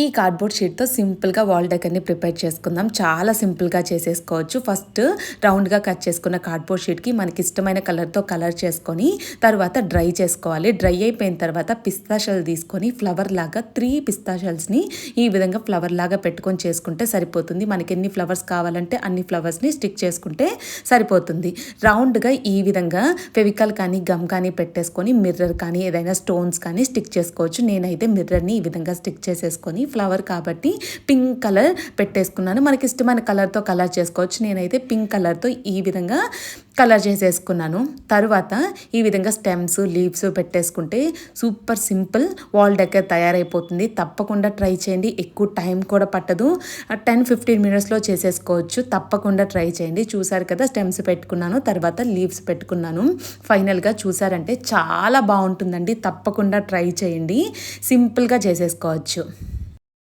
ఈ కార్డ్బోర్డ్ షీట్తో సింపుల్గా wall డెకర్ని prepare చేసుకుందాం. చాలా సింపుల్గా చేసేసుకోవచ్చు. ఫస్ట్ రౌండ్గా కట్ చేసుకున్న కార్డ్బోర్డ్ షీట్కి మనకి ఇష్టమైన కలర్తో కలర్ చేసుకొని తర్వాత డ్రై చేసుకోవాలి. డ్రై అయిపోయిన తర్వాత పిస్తాషల్ తీసుకొని ఫ్లవర్ లాగా త్రీ పిస్తాషల్స్ని ఈ విధంగా ఫ్లవర్ లాగా పెట్టుకొని చేసుకుంటే సరిపోతుంది. మనకి ఎన్ని ఫ్లవర్స్ కావాలంటే అన్ని ఫ్లవర్స్ని స్టిక్ చేసుకుంటే సరిపోతుంది. రౌండ్గా ఈ విధంగా ఫెవికల్ కానీ గమ్ కానీ పెట్టేసుకొని మిర్రర్ కానీ ఏదైనా స్టోన్స్ కానీ స్టిక్ చేసుకోవచ్చు. నేనైతే మిర్రర్ని ఈ విధంగా స్టిక్ చేసేసుకొని ఫ్లవర్ కాబట్టి పింక్ కలర్ పెట్టేసుకున్నాను. మనకి ఇష్టమైన కలర్తో కలర్ చేసుకోవచ్చు. నేనైతే పింక్ కలర్తో ఈ విధంగా కలర్ చేసేసుకున్నాను. తర్వాత ఈ విధంగా స్టెమ్స్ లీవ్స్ పెట్టేసుకుంటే సూపర్ సింపుల్ వాల్ డెకర్ తయారైపోతుంది. తప్పకుండా ట్రై చేయండి. ఎక్కువ టైం కూడా పట్టదు. టెన్ ఫిఫ్టీన్ మినిట్స్లో చేసేసుకోవచ్చు. తప్పకుండా ట్రై చేయండి. చూసారు కదా స్టెమ్స్ పెట్టుకున్నాను. తర్వాత లీవ్స్ పెట్టుకున్నాను. ఫైనల్గా చూసారంటే చాలా బాగుంటుందండి. తప్పకుండా ట్రై చేయండి. సింపుల్గా చేసేసుకోవచ్చు.